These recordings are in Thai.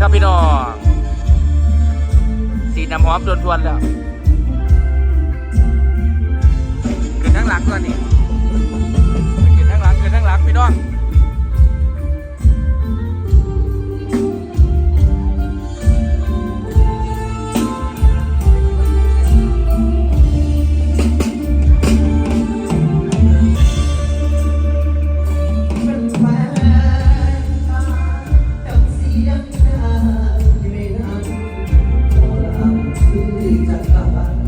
ครับพี่น้องสีน้ำหอมทวนๆแล้วขึ้นทั้งหลังตัวนี้ขึ้นทั้งหลังขึ้นทั้งหลังพี่น้อง bendita, Padre.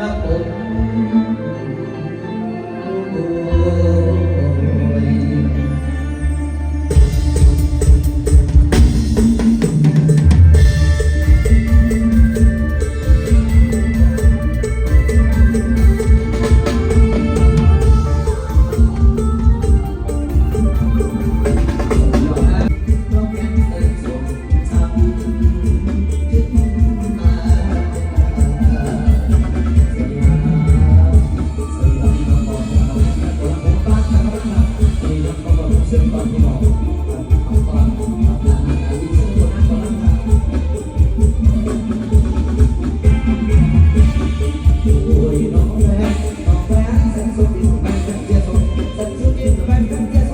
นะผม Hallelujah.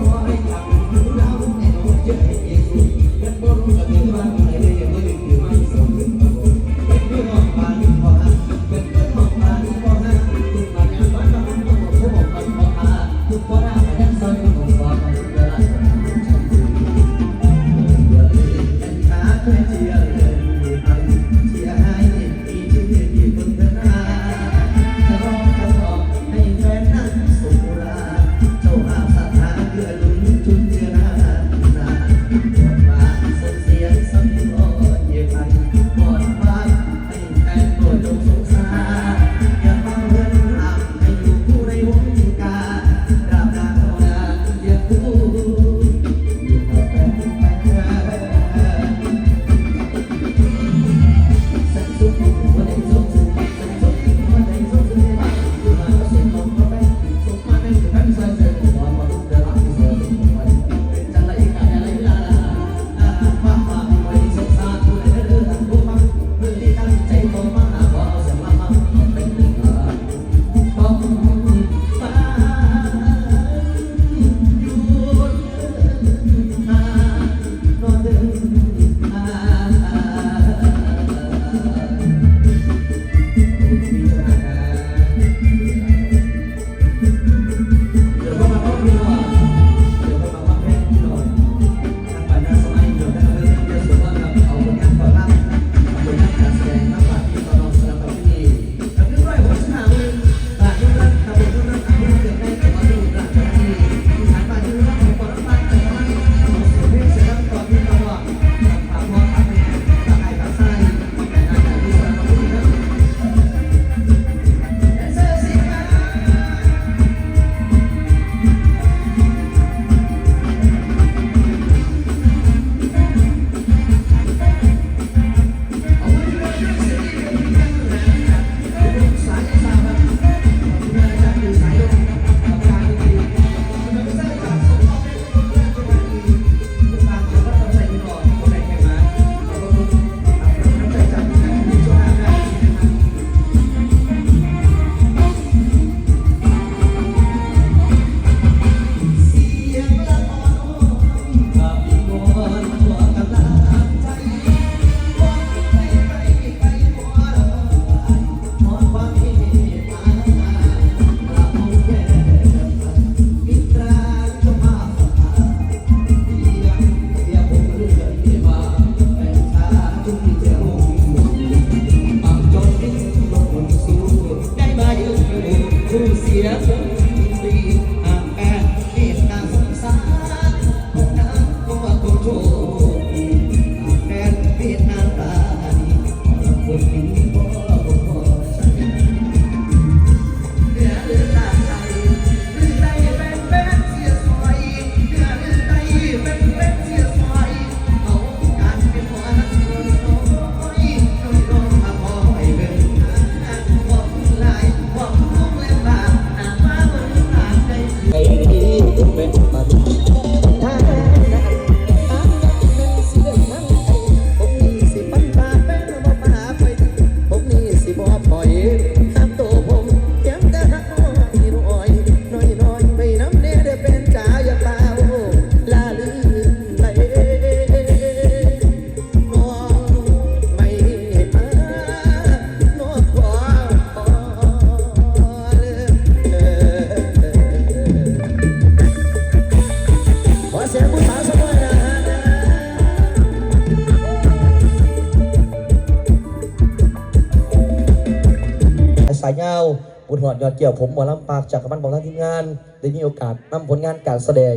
อดยอดเกี่ยวผมหมอลำปากจากกำมันบอกท่านทีมงาน ได้มีโอกาสนำผลงานการแสดง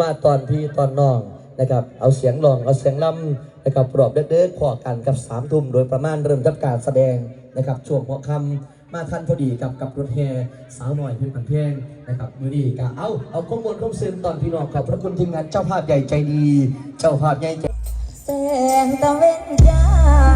มาตอนพี่ตอนน้องนะครับ เอาเสียงลองเอาเสียงล่ำนะครับปรอบเด็กๆขอกันกับสามทุ่มโดยประมาณเริ่มทำการแสดงนะครับช่วงหัวค่ำมาทันพอดีกับกับรถแห่สาวหน่อยเพื่อนผันเพลงนะครับมือดีกะเอาเอาข้อมูลข้อมซึมตอนพี่น้องขอบพระคุณทีมงานเจ้าภาพใหญ่ใจดี เจ้าภาพใหญ่ใจแสงตะเวนจ้า